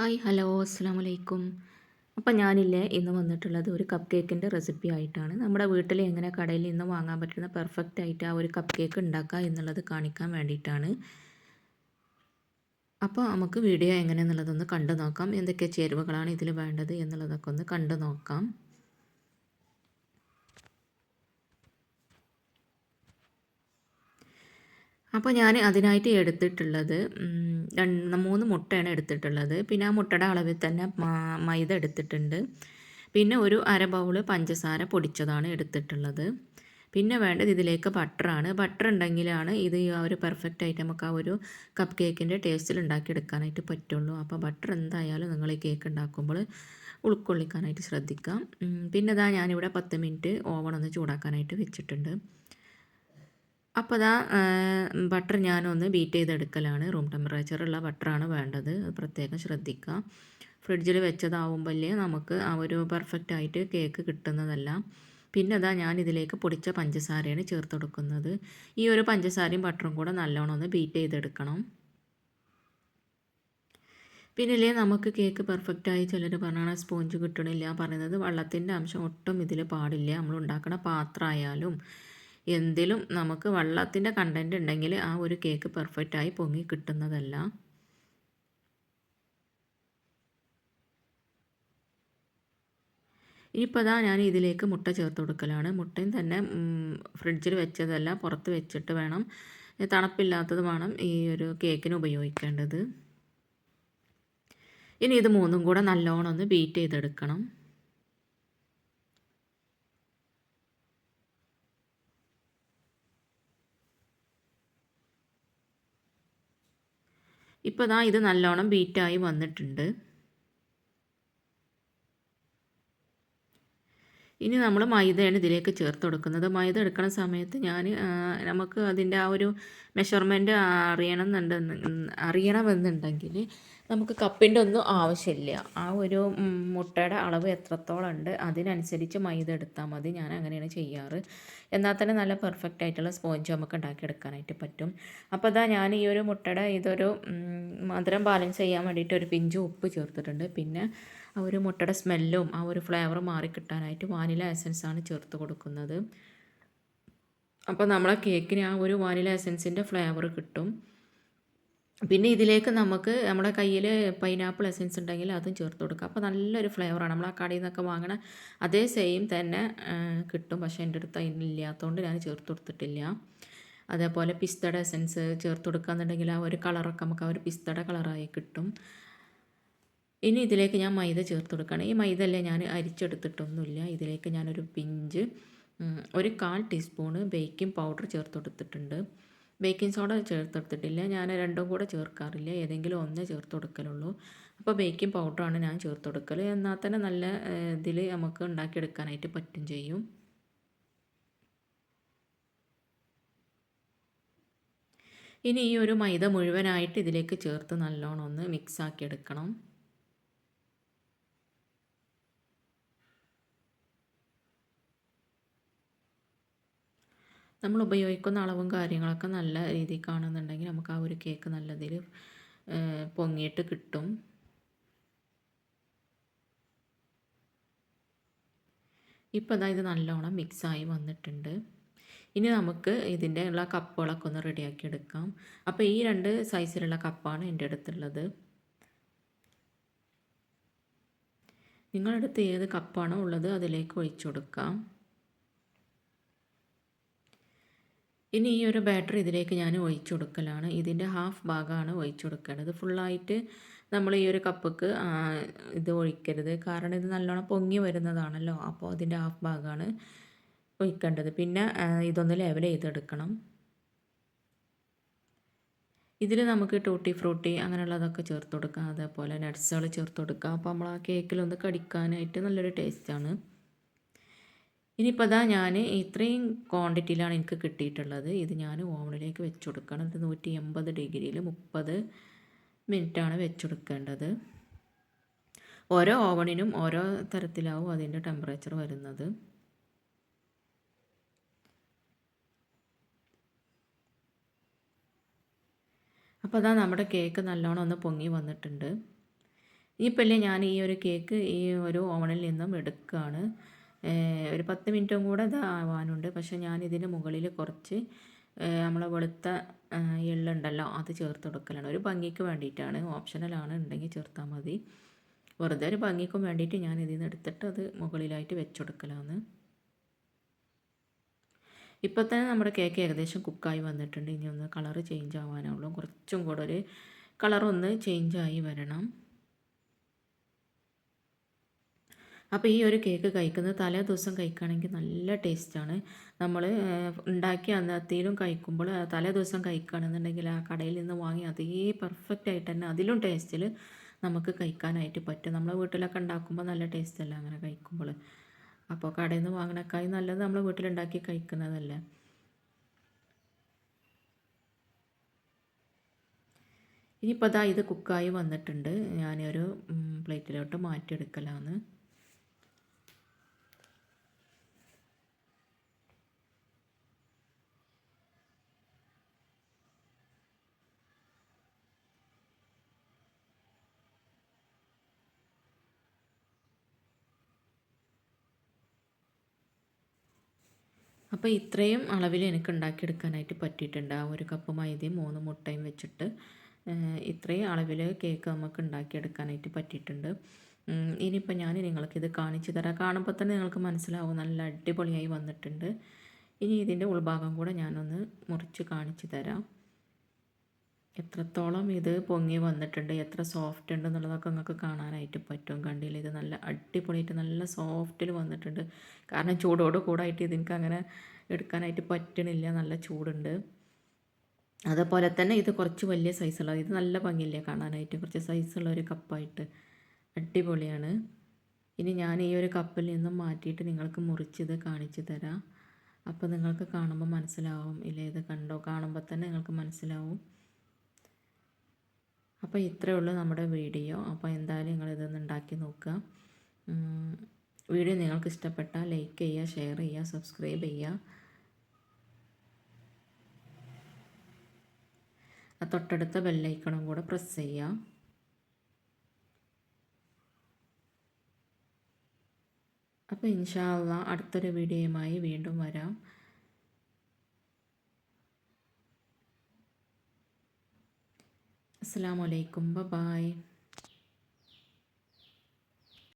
Hi hello അസ്സാം വലൈക്കും അപ്പം ഞാനില്ലേ ഇന്ന് വന്നിട്ടുള്ളത് ഒരു കപ്പ് കേക്കിന്റെ റെസിപ്പി ആയിട്ടാണ്. നമ്മുടെ വീട്ടിൽ എങ്ങനെ കടയിൽ നിന്ന് വാങ്ങാൻ പറ്റുന്ന പെർഫെക്റ്റ് ആയിട്ട് ആ ഒരു കപ്പ് കേക്ക് ഉണ്ടാക്കുക എന്നുള്ളത് കാണിക്കാൻ വേണ്ടിയിട്ടാണ്. അപ്പോൾ നമുക്ക് വീഡിയോ എങ്ങനെയെന്നുള്ളതൊന്ന് കണ്ടു നോക്കാം എന്തൊക്കെ ചേരുവകളാണ് ഇതിൽ വേണ്ടത് എന്നുള്ളതൊക്കെ ഒന്ന് കണ്ടു നോക്കാം അപ്പോൾ ഞാൻ അതിനായിട്ട് എടുത്തിട്ടുള്ളത് രണ്ട് മൂന്ന് മുട്ടയാണ് എടുത്തിട്ടുള്ളത്. പിന്നെ ആ മുട്ടയുടെ അളവിൽ തന്നെ മൈദ എടുത്തിട്ടുണ്ട്. പിന്നെ ഒരു അര ബൗൾ പഞ്ചസാര പൊടിച്ചതാണ് എടുത്തിട്ടുള്ളത്. പിന്നെ വേണ്ടത് ഇതിലേക്ക് ബട്ടറാണ്. ബട്ടർ ഉണ്ടെങ്കിലാണ് ഇത് ആ ഒരു പെർഫെക്റ്റ് ആയിട്ട് നമുക്ക് ആ ഒരു കപ്പ് കേക്കിന്റെ ടേസ്റ്റിൽ ഉണ്ടാക്കിയെടുക്കാനായിട്ട് പറ്റുള്ളൂ. അപ്പോൾ ബട്ടർ എന്തായാലും നിങ്ങൾ ഈ കേക്ക് ഉണ്ടാക്കുമ്പോൾ ഉൾക്കൊള്ളിക്കാനായിട്ട് ശ്രദ്ധിക്കാം. പിന്നെ ഇതാ ഞാനിവിടെ പത്ത് മിനിറ്റ് ഓവൺ ഒന്ന് ചൂടാക്കാനായിട്ട് വെച്ചിട്ടുണ്ട്. അപ്പോൾ അതാ ബട്ടർ ഞാനൊന്ന് ബീറ്റ് ചെയ്തെടുക്കലാണ്. റൂം ടെമ്പറേച്ചറുള്ള ബട്ടറാണ് വേണ്ടത്. പ്രത്യേകം ശ്രദ്ധിക്കുക. ഫ്രിഡ്ജിൽ വെച്ചതാവുമ്പോഴേ നമുക്ക് ആ ഒരു പെർഫെക്റ്റ് ആയിട്ട് കേക്ക് കിട്ടുന്നതല്ല. പിന്നെ അതാ ഞാൻ ഇതിലേക്ക് പൊടിച്ച പഞ്ചസാരയാണ് ചേർത്ത് കൊടുക്കുന്നത് ഈ ഒരു പഞ്ചസാരയും ബട്ടറും കൂടെ നല്ലോണം ഒന്ന് ബീറ്റ് ചെയ്തെടുക്കണം. പിന്നെ നമുക്ക് കേക്ക് പെർഫെക്റ്റായി. ചിലർ പറഞ്ഞാൽ സ്പോഞ്ച് കിട്ടണില്ല. പറയുന്നത് വെള്ളത്തിന്റെ അംശം ഒട്ടും ഇതിൽ പാടില്ല. നമ്മൾ ഉണ്ടാക്കുന്ന പാത്രമായാലും എന്തിലും നമുക്ക് വെള്ളത്തിന്റെ കണ്ടന്റ് ഉണ്ടെങ്കിൽ ആ ഒരു കേക്ക് പെർഫെക്റ്റായി പൊങ്ങി കിട്ടുന്നതല്ല. ഇനിയിപ്പോൾ അതാ ഞാൻ ഇതിലേക്ക് മുട്ട ചേർത്ത് കൊടുക്കലാണ്. മുട്ടയും തന്നെ ഫ്രിഡ്ജിൽ വെച്ചതല്ല പുറത്ത് വെച്ചിട്ട് വേണം. തണുപ്പില്ലാത്തത് വേണം ഈ ഒരു കേക്കിന് ഉപയോഗിക്കേണ്ടത്. ഇനി ഇത് മൂന്നും കൂടെ നല്ലോണം ഒന്ന് ബീറ്റ് ചെയ്തെടുക്കണം. ഇപ്പോൾ ദാ ഇത് നല്ലോണം ബീറ്റായി വന്നിട്ടുണ്ട്. ഇനി നമ്മൾ മൈദയാണ് ഇതിലേക്ക് ചേർത്ത് കൊടുക്കുന്നത്. മൈദ എടുക്കുന്ന സമയത്ത് ഞാൻ നമുക്ക് അതിന്റെ ആ ഒരു മെഷർമെന്റ് അറിയണം എന്നുണ്ട് അറിയണമെന്നുണ്ടെങ്കിൽ നമുക്ക് കപ്പിന്റെ ഒന്നും ആവശ്യമില്ല. ആ ഒരു മുട്ടയുടെ അളവ് എത്രത്തോളം ഉണ്ട് അതിനനുസരിച്ച് മൈദ എടുത്താൽ മതി. ഞാൻ അങ്ങനെയാണ് ചെയ്യാറ്. എന്നാൽ തന്നെ നല്ല പെർഫെക്റ്റ് ആയിട്ടുള്ള സ്പോഞ്ച് നമുക്ക് ഉണ്ടാക്കിയെടുക്കാനായിട്ട് പറ്റും. അപ്പോൾ അതാ ഞാൻ ഈ ഒരു മുട്ടയുടെ ഇതൊരു മധുരം ബാലൻസ് ചെയ്യാൻ വേണ്ടിയിട്ട് ഒരു പിഞ്ച് ഉപ്പ് ചേർത്തിട്ടുണ്ട്. പിന്നെ ആ ഒരു മുട്ടയുടെ സ്മെല്ലും ആ ഒരു ഫ്ലേവറും മാറി കിട്ടാനായിട്ട് വാനില എസൻസ് ആണ് ചേർത്ത് കൊടുക്കുന്നത്. അപ്പോൾ നമ്മളെ കേക്കിന് ആ ഒരു വാനില എസൻസിന്റെ ഫ്ലേവർ കിട്ടും. പിന്നെ ഇതിലേക്ക് നമുക്ക് നമ്മുടെ കയ്യിൽ പൈനാപ്പിൾ എസൻസ് ഉണ്ടെങ്കിൽ അതും ചേർത്ത് കൊടുക്കുക അപ്പോൾ നല്ലൊരു ഫ്ലേവറാണ് നമ്മൾ ആ കടയിൽ നിന്നൊക്കെ വാങ്ങണ അതേ സെയിം തന്നെ കിട്ടും. പക്ഷേ എന്റെ അടുത്ത് അതിനില്ലാത്തതുകൊണ്ട് ഞാൻ ചേർത്ത് കൊടുത്തിട്ടില്ല. അതേപോലെ പിസ്തയുടെ എസൻസ് ചേർത്ത് കൊടുക്കുകയെന്നുണ്ടെങ്കിൽ ആ ഒരു കളറൊക്കെ നമുക്ക് ആ ഒരു പിസ്തയുടെ കളറായി കിട്ടും. ഇനി ഇതിലേക്ക് ഞാൻ മൈദ ചേർത്ത് കൊടുക്കുകയാണ്. ഈ മൈദ അല്ലേ ഞാൻ അരിച്ചെടുത്തിട്ടൊന്നുമില്ല. ഇതിലേക്ക് ഞാനൊരു പിഞ്ച് ഒരു കാൽ ടീസ്പൂണ് ബേക്കിംഗ് പൗഡർ ചേർത്ത് കൊടുത്തിട്ടുണ്ട്. ബേക്കിംഗ് സോഡ ചേർത്തെടുത്തിട്ടില്ല ഞാൻ രണ്ടും കൂടെ ചേർക്കാറില്ല. ഏതെങ്കിലും ഒന്നേ ചേർത്ത് കൊടുക്കലുള്ളൂ. അപ്പോൾ ബേക്കിംഗ് പൗഡറാണ് ഞാൻ ചേർത്ത് കൊടുക്കൽ എന്നാൽ തന്നെ നല്ല ഇതിൽ നമുക്ക് ഉണ്ടാക്കിയെടുക്കാനായിട്ട് പറ്റും ചെയ്യും. ഇനി ഈ ഒരു മൈദ മുഴുവനായിട്ട് ഇതിലേക്ക് ചേർത്ത് നല്ലോണം ഒന്ന് മിക്സ് ആക്കി എടുക്കണം നമ്മൾ ഉപയോഗിക്കുന്ന അളവും കാര്യങ്ങളൊക്കെ നല്ല രീതിയിൽ കാണുന്നുണ്ടെങ്കിൽ നമുക്ക് ആ ഒരു കേക്ക് നല്ല നല്ലതിൽ പൊങ്ങിയിട്ട് കിട്ടും. ഇപ്പോൾ അതായത് നല്ലോണം മിക്സായി വന്നിട്ടുണ്ട്. ഇനി നമുക്ക് ഇതിന്റെ ഉള്ള കപ്പുകളൊക്കെ ഒന്ന് റെഡിയാക്കി എടുക്കാം. അപ്പോൾ ഈ രണ്ട് സൈസിലുള്ള കപ്പാണ് എന്റെ അടുത്തുള്ളത്. നിങ്ങളുടെ അടുത്ത് ഏത് കപ്പാണോ ഉള്ളത് അതിലേക്ക് ഒഴിച്ചു കൊടുക്കാം. ഇനി ഈ ഒരു ബാറ്ററി ഇതിലേക്ക് ഞാൻ ഒഴിച്ചു കൊടുക്കലാണ്. ഇതിന്റെ ഹാഫ് ഭാഗമാണ് ഒഴിച്ചു കൊടുക്കേണ്ടത്. ഫുള്ളായിട്ട് നമ്മൾ ഈ ഒരു കപ്പക്ക് ഇത് ഒഴിക്കരുത്. കാരണം ഇത് നല്ലോണം പൊങ്ങി വരുന്നതാണല്ലോ. അപ്പോൾ അതിന്റെ ഹാഫ് ഭാഗമാണ് ഒഴിക്കേണ്ടത്. പിന്നെ ഇതൊന്ന് ലെവൽ ചെയ്തെടുക്കണം. ഇതിൽ നമുക്ക് ടൂട്ടി ഫ്രൂട്ടി അങ്ങനെയുള്ളതൊക്കെ ചേർത്ത് കൊടുക്കാം. അതേപോലെ നട്ട്സുകൾ ചേർത്ത് കൊടുക്കാം. അപ്പോൾ നമ്മൾ ആ കേക്കിലൊന്ന് കടിക്കാനായിട്ട് നല്ലൊരു ടേസ്റ്റാണ്. ഇനിയിപ്പോൾ അതാ ഞാൻ ഇത്രയും ക്വാണ്ടിറ്റിയിലാണ് എനിക്ക് കിട്ടിയിട്ടുള്ളത്. ഇത് ഞാൻ ഓവനിലേക്ക് വെച്ച് കൊടുക്കണം ഇത് നൂറ്റി എൺപത് ഡിഗ്രിയിൽ മുപ്പത് മിനിറ്റാണ് വെച്ച് കൊടുക്കേണ്ടത് ഓരോ ഓവണിനും ഓരോ തരത്തിലാവും അതിന്റെ ടെമ്പറേച്ചർ വരുന്നത്. അപ്പോൾ അതാ നമ്മുടെ കേക്ക് നല്ലോണം ഒന്ന് പൊങ്ങി വന്നിട്ടുണ്ട്. ഇനിയിപ്പോൾ ഞാൻ ഈ ഒരു കേക്ക് ഈ ഒരു ഓവണിൽ നിന്നും എടുക്കുകയാണ് ഒരു പത്ത് മിനിറ്റും കൂടെ ഇത് ആവാനുണ്ട്. പക്ഷേ ഞാൻ ഇതിന് മുകളിൽ കുറച്ച് നമ്മളെ വെളുത്ത എള്ളുണ്ടല്ലോ അത് ചേർത്ത് കൊടുക്കലാണ്. ഒരു ഭംഗിക്ക് വേണ്ടിയിട്ടാണ്. ഓപ്ഷണലാണ് ഉണ്ടെങ്കിൽ ചേർത്താൽ മതി. വെറുതെ ഒരു ഭംഗിക്കും വേണ്ടിയിട്ട് ഞാൻ ഇതിൽ നിന്ന് എടുത്തിട്ട് അത് മുകളിലായിട്ട് വെച്ചുകൊടുക്കലാണ് ഇപ്പോൾ തന്നെ നമ്മുടെ കേക്ക് ഏകദേശം കുക്കായി വന്നിട്ടുണ്ട്. ഇനി ഒന്ന് കളറ് ചേഞ്ച് ആവാനുള്ളൂ. കുറച്ചും കൂടെ ഒരു കളറൊന്ന് ചേഞ്ചായി വരണം. അപ്പോൾ ഈ ഒരു കേക്ക് കഴിക്കുന്നത് തലേ ദിവസം കഴിക്കുകയാണെങ്കിൽ നല്ല ടേസ്റ്റാണ് നമ്മൾ ഉണ്ടാക്കി അന്നത്തേലും കഴിക്കുമ്പോൾ തലേ ദിവസം കഴിക്കുകയാണെന്നുണ്ടെങ്കിൽ ആ കടയിൽ നിന്ന് വാങ്ങി അതേ പെർഫെക്റ്റ് ആയിട്ട് തന്നെ അതിലും ടേസ്റ്റിൽ നമുക്ക് കഴിക്കാനായിട്ട് പറ്റും. നമ്മളെ വീട്ടിലൊക്കെ ഉണ്ടാക്കുമ്പോൾ നല്ല ടേസ്റ്റ് അല്ല അങ്ങനെ കഴിക്കുമ്പോൾ? അപ്പോൾ കടയിൽ നിന്ന് വാങ്ങണക്കായി നല്ലത് നമ്മൾ വീട്ടിലുണ്ടാക്കി കഴിക്കുന്നതല്ലേ? ഇനിയിപ്പോൾ അതാ ഇത് കുക്കായി വന്നിട്ടുണ്ട്. ഞാനൊരു പ്ലേറ്റിലോട്ട് മാറ്റിയെടുക്കലാണ് അപ്പോൾ ഇത്രയും അളവിൽ എനിക്ക് ഉണ്ടാക്കിയെടുക്കാനായിട്ട് പറ്റിയിട്ടുണ്ട്. ആ ഒരു കപ്പ് മൈദയും മൂന്ന് മുട്ടയും വെച്ചിട്ട് ഇത്രയും അളവിൽ കേക്ക് നമുക്ക് ഉണ്ടാക്കിയെടുക്കാനായിട്ട് പറ്റിയിട്ടുണ്ട്. ഇനിയിപ്പോൾ ഞാൻ നിങ്ങൾക്കിത് കാണിച്ചു തരാം. കാണുമ്പോൾ തന്നെ നിങ്ങൾക്ക് മനസ്സിലാവും. നല്ല അടിപൊളിയായി വന്നിട്ടുണ്ട്. ഇനി ഇതിന്റെ ഉൾഭാഗം കൂടെ ഞാനൊന്ന് മുറിച്ച് കാണിച്ചു തരാം. എത്രത്തോളം ഇത് പൊങ്ങി വന്നിട്ടുണ്ട് എത്ര സോഫ്റ്റ് ഉണ്ട് എന്നുള്ളതൊക്കെ നിങ്ങൾക്ക് കാണാനായിട്ട് പറ്റും. കണ്ടില്ല ഇത് നല്ല അടിപൊളിയായിട്ട് നല്ല സോഫ്റ്റിൽ വന്നിട്ടുണ്ട്. കാരണം ചൂടോട് കൂടായിട്ട് ഇതിനൊക്കെ അങ്ങനെ എടുക്കാനായിട്ട് പറ്റണില്ല. നല്ല ചൂടുണ്ട്. അതേപോലെ തന്നെ ഇത് കുറച്ച് വലിയ സൈസുള്ള ഇത് നല്ല ഭംഗിയില്ലേ കാണാനായിട്ട്? കുറച്ച് സൈസുള്ള ഒരു കപ്പായിട്ട്. അടിപൊളിയാണ്. ഇനി ഞാൻ ഈ ഒരു കപ്പിൽ നിന്നും മാറ്റിയിട്ട് നിങ്ങൾക്ക് മുറിച്ചത് കാണിച്ചു തരാം. അപ്പോൾ നിങ്ങൾക്ക് കാണുമ്പോൾ മനസ്സിലാവും. ഇല്ലേ ഇത് കണ്ടോ? കാണുമ്പോൾ തന്നെ നിങ്ങൾക്ക് മനസ്സിലാവും. അപ്പോൾ ഇത്രയേ ഉള്ളൂ നമ്മുടെ വീഡിയോ. അപ്പോൾ എന്തായാലും നിങ്ങളിതൊന്ന് ഉണ്ടാക്കി നോക്കുക. വീഡിയോ നിങ്ങൾക്ക് ഇഷ്ടപ്പെട്ടാൽ ലൈക്ക് ചെയ്യുക ഷെയർ ചെയ്യുക സബ്സ്ക്രൈബ് ചെയ്യുക. ആ തൊട്ടടുത്ത ബെല്ലൈക്കണും കൂടെ പ്രസ് ചെയ്യുക. അപ്പോൾ ഇൻഷാ അടുത്തൊരു വീഡിയോയുമായി വീണ്ടും വരാം. അസ്സാം വലൈക്കും ബൈ